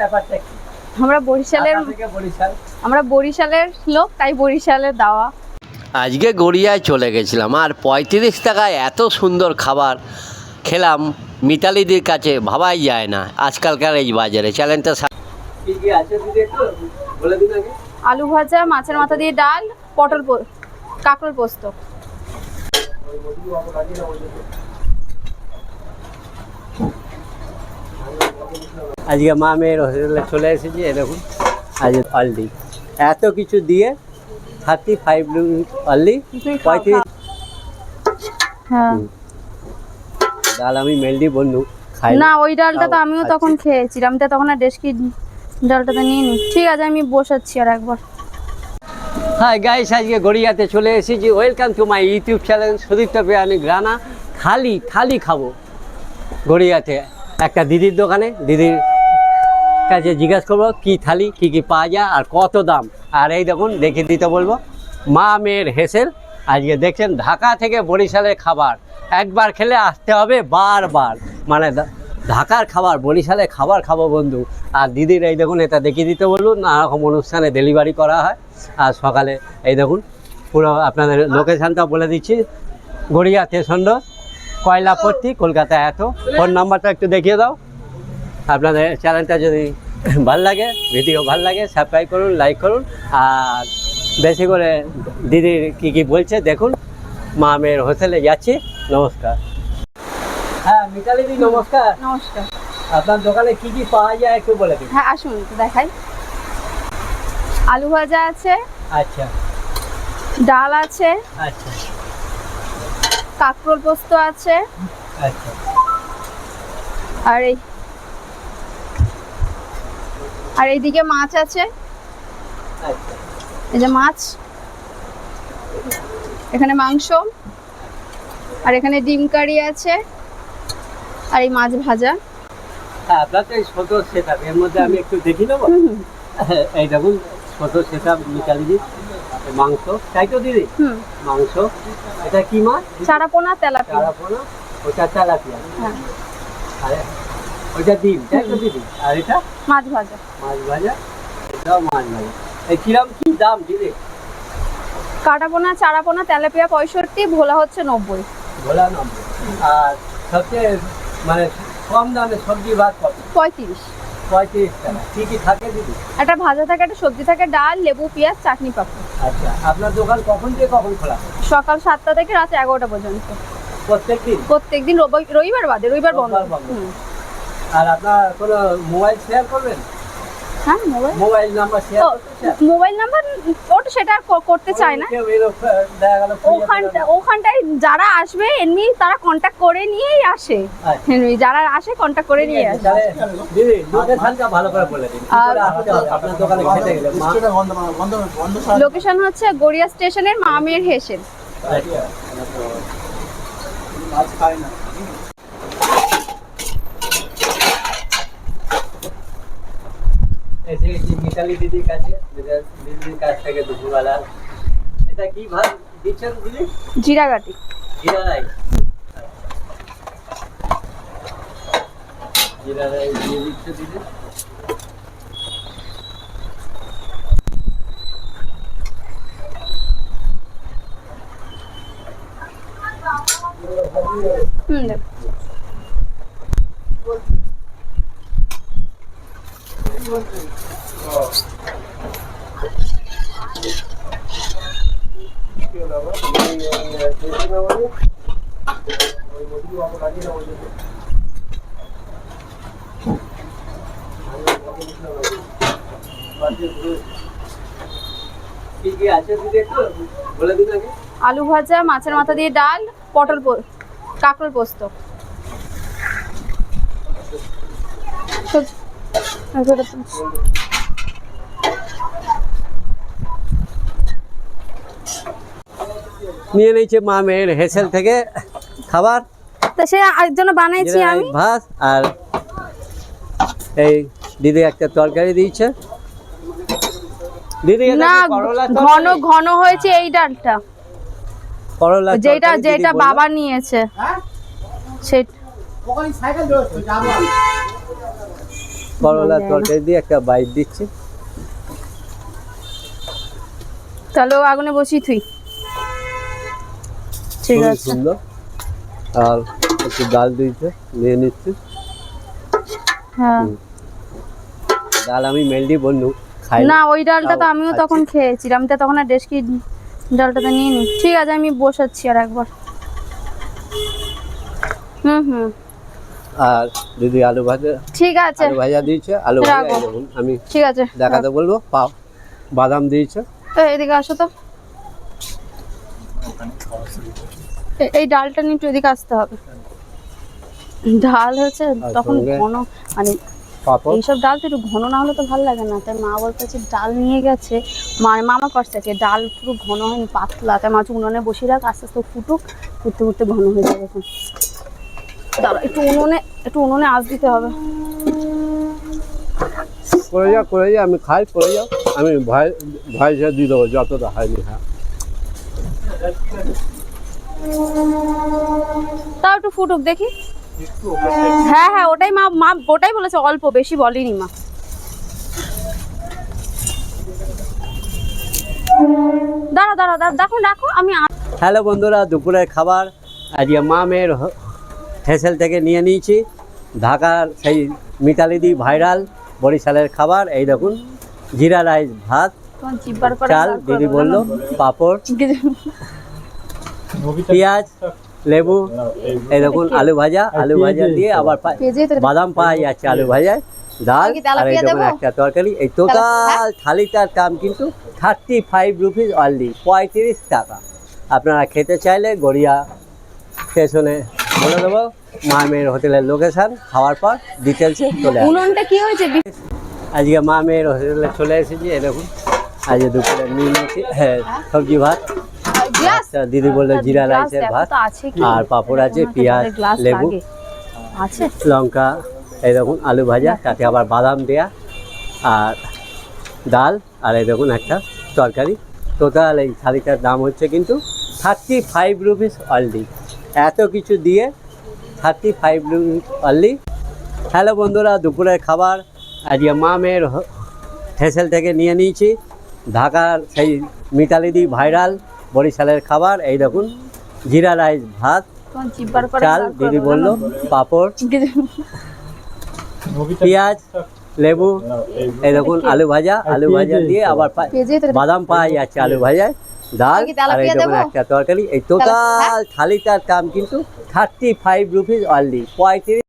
ব্যাপারটা কি? আমরা বরিশালের আমরা বরিশালের লোক তাই বরিশালের দাওয়া। আজকে গড়িয়ায় চলে গেছিলাম আর পঁয়ত্রিশ টাকায় এত সুন্দর খাবার খেলাম মিতালিদির কাছে ভাবাই যায় না আজকালকার এই বাজারে। চ্যালেঞ্জটা কি কি আছে দিদি একটু? বলে দিন আগে। আলু ভাজা মাছের মাথা দিয়ে ডাল পটল কাঁকরোল পোস্ত। আজকে মা মেয়ের হোটেলে চলে এসেছি এ দেখুন আজ অনলি এত কিছু দিয়ে থার্টি ফাইভ অনলি পঁয়ত্রিশ হ্যাঁ। ডাল আমি মেনলি বন্ধু খাই। না ওই ডালটা তো আমিও তখন খেয়েছিলাম তো তখন আর ডেস্কি ডালটা তো নিয়ে নি। ঠিক আছে আমি বসাচ্ছি আর একবার। হাই গাইস আজকে গড়িয়াতে চলে এসেছি। Welcome to my YouTube channel Sudipta biryani গ্রানা খালি খালি খাব গড়িয়াতে। একটা দিদির দোকানে, দিদির কাছে জিজ্ঞাসা করব, কি থালি, কি কি পাওয়া যায় আর কত দাম? আর এই দেখুন দেখে দিতে বলব, মা মেয়ের হেসেল। আজকে দেখছেন, ঢাকা থেকে বরিশালের খাবার। একবার খেলে আসতে হবে বারবার। মানে ঢাকার খাবার বরিশালে খাবার খাব বন্ধু। আর দিদির এই দেখুন, এটা দেখিয়ে দিতে বলুন নানা রকম অনুষ্ঠানে ডেলিভারি করা হয়। আর সকালে, এই দেখুন, পুরো আপনাদের লোকেশানটা বলে দিচ্ছি, গড়িয়া রোড কয়লাপট্টি কলকাতা এত। ফোন নাম্বারটা একটু দেখিয়ে দাও। আপনাদের চ্যানেলটা যদি ভালো লাগে ভিডিও ভালো লাগে সাবস্ক্রাইব করুন লাইক করুন আর বেশি করে দিদির কী কী বলছে দেখুন। মা মেয়ের হোটেলে যাচ্ছি নমস্কার। হ্যাঁ মিতালি দি নমস্কার। নমস্কার। আপনার দোকানে কি কি পাওয়া যায় একটু বলে দিন। হ্যাঁ আসুন দেখাই। আলু ভাজা আছে আচ্ছা। ডাল আছে আচ্ছা। কাঁকরোল পোস্ত আছে। আচ্ছা। আর এই আর এইদিকে মাছ আছে। আচ্ছা। এই যে মাছ। এখানে মাংস। আর এখানে ডিম কারি আছে। আর এই মাছ ভাজা। হ্যাঁ আপনার তো এর মধ্যে আমি একটু দেখি নেব? এই দেখুন ছোটো সেট আপ মিতালি মাংস? তাই তো দিদি মাংস? এটা কি মাছ? চারাপোনা তেলাপিয়া। চারাপোনা? ওটা তেলাপিয়া। হ্যাঁ। আর ওইটা ডিম তাই তো দিদি? আর এটা? মাছ ভাজা। মাছ ভাজা? এটাও মাছ ভাজা। এই কিরম কি দাম দিদি? কাটাপোনা চারাপোনা তেলাপিয়া পঁয়ষট্টি ভোলা হচ্ছে নব্বই। ভোলা নম্বর আর সবচেয়ে মানে কম দামে সবজি ভাত কত? পঁয়ত্রিশ। পঁয়ত্রিশ টাকা কী কী থাকে দিদি? একটা ভাজা থাকে একটা সবজি থাকে ডাল লেবু পেঁয়াজ চাটনি পাপড়। আচ্ছা আপনার দোকান কখন থেকে কখন খোলা? সকাল সাতটা থেকে রাত এগারোটা পর্যন্ত। প্রত্যেকদিন প্রত্যেকদিন রবি- রবিবার বাদে রবিবার বন্ধ। আর আপনার কোনো মোবাইল শেয়ার করবেন? হ্যাঁ মোবাইল মোবাইল নাম্বার শেয়ার ও, মোবাইল নাম্বার ওটা সেটা আর ক- করতে চায় না। ওখানটা ওখানটায় যারা আসবে এমনি তারা কন্ট্যাক্ট করে নিয়েই আসে। আচ্ছা। যারা আসে কন্ট্যাক্ট করে নিয়ে আসে। তাহলে দিদি লোকেশনটা ভালো করে বলে দিন। কি করে আর- আসতে হবে আপনার দোকানে খেতে গেলে মা লোকেশন হচ্ছে গড়িয়া স্টেশনের মামের হেসেল আচ্ছা। এসে গেছি মিতালি দিদির কাছে দিদির কাছ থেকে দুপুরবেলা। এটা কি ভাত দিচ্ছেন দিদি? জিরাগাটি জিরা রাইস। জিরা রাইস দিয়ে দিচ্ছে দিদি। হুম দেখ কি কি আছে দিদি একটু বলে দিন আগে আলু ভাজা মাছের মাথা দিয়ে ডাল পটল কাঁকরোল পোস্ত। এগুলো তো- নিয়ে নিয়েছে মা মেয়ের হেসেল থেকে খাবার। তা সে একজন বানাইছি আমি। ভাত আর এই দিদি একটা তরকারি দিয়েছে। দিদি না ঘন ঘন হয়েছে এই ডালটা। করলা যেটা যেটা। বাবা নিয়েছে। সেই করলা। তরকারি দিয়ে একটা বাইট দিচ্ছি। তাহলে আগুনে বসি তুই ঠিক আছে। সুন্দর। আর একটু ডাল দিয়েছে নিয়ে নিচ্ছি। হ্যাঁ। ডাল আমি মেনলি বন্ধু খাই না ওই ডালটা তো আমিও। তখন খেয়েছিলাম তো তখন আর ডেস্কি ডালটাতে নিয়ে নি ঠিক আছে আমি বসাচ্ছি আর একবার। হুম হুম। আর দিদি আলু ভাজা ঠিক আছে। আলু ভাজা দিয়েছে আলু ভাজা আমি ঠিক আছে দেখাতে বলব পাও বাদাম দিয়েছে। তো এদিকে আসো তো। এই ডালটা নিয়ে একটু এদিকে আসতে হবে। ডাল হচ্ছে তখন ঘন মানে এইসব ডাল তো একটু ঘন না হলে তো ভালো লাগে না। তাই মা বলতেছে ডাল নিয়ে গেছে মানে মামা পাশে আছে ডাল পুরো ঘন হয়নি পাতলা। তাই মাছ উনুনে বসিয়ে রাখ আস্তে আস্তে ফুটুক ফুটতে ফুটতে ঘন হয়ে যাবে দাঁড়া একটু উনুনে একটু উনুনে আঁচ দিতে হবে। করে যা করে যা আমি খাই করে যাও আমি ভয় ভয় সে দিয়ে দেবো যতটা হয়নি হ্যাঁ তাও একটু ফুটুক দেখি। হ্যাঁ হ্যাঁ ওটাই মা মা ওটাই বলেছে অল্প বেশি বলেনি মা। দাঁড়া দাঁড়া দাঁড়া দেখো রাখো আমি আ- হ্যালো বন্ধুরা দুপুরের খাবার। আজকে মা মেয়ের হেসেল থেকে নিয়ে নিয়েছি। ঢাকার সেই মিতালিদি ভাইরাল বরিশালের খাবার এই দেখুন জিরা রাইস ভাত চাল দিদি বলল? পাঁপড় পেঁয়াজ লেবু এই দেখুন আলু ভাজা আলু ভাজা দিয়ে আবার বাদাম পাওয়া যাচ্ছে আলু ভাজায় ডাল আর এই দেখুন একটা তরকারি এই টোটাল থালিটার দাম কিন্তু থার্টি ফাইভ রুপিস অনলি পঁয়ত্রিশ টাকা। আপনারা খেতে চাইলে গড়িয়া স্টেশনে বলে দেবো মা মেয়ের হোটেলের লোকেশান খাওয়ার পর ডিটেলসে চলে উনুনটা কি হয়েছে? আজকে মা মেয়ের হোটেলে চলে এসেছি এই দেখুন আজকে দুপুরে নিয়েছি হ্যাঁ সবজি ভাত আচ্ছা দিদি বলল জিরা রাইসের ভাত আর পাঁপড় আছে পেঁয়াজ লেবু আছে? লঙ্কা এই দেখুন আলু ভাজা তাতে আবার বাদাম দেয়া আর ডাল আর এই দেখুন একটা তরকারি। টোটাল এই শাড়িটার দাম হচ্ছে কিন্তু থার্টি ফাইভ রুপিস অনলি এত কিছু দিয়ে থার্টি ফাইভ অনলি হ্যালো বন্ধুরা দুপুরের খাবার আজকে মা মেয়ের হেসেল থেকে নিয়ে নিয়েছি। ঢাকার সেই মিতালিদি ভাইরাল বরিশালের খাবার এই দেখুন জিরা রাইস ভাত চাল দিদি বলল? পাঁপড় পেঁয়াজ লেবু এই দেখুন আলু ভাজা আলু ভাজা দিয়ে আবার বাদাম পাওয়া যাচ্ছে আলু ভাজায়। ডাল আর এই দেখুন একটা তরকারি। এই টোটাল থালিটার দাম কিন্তু থার্টি ফাইভ রুপিস অনলি পঁয়ত্রিশ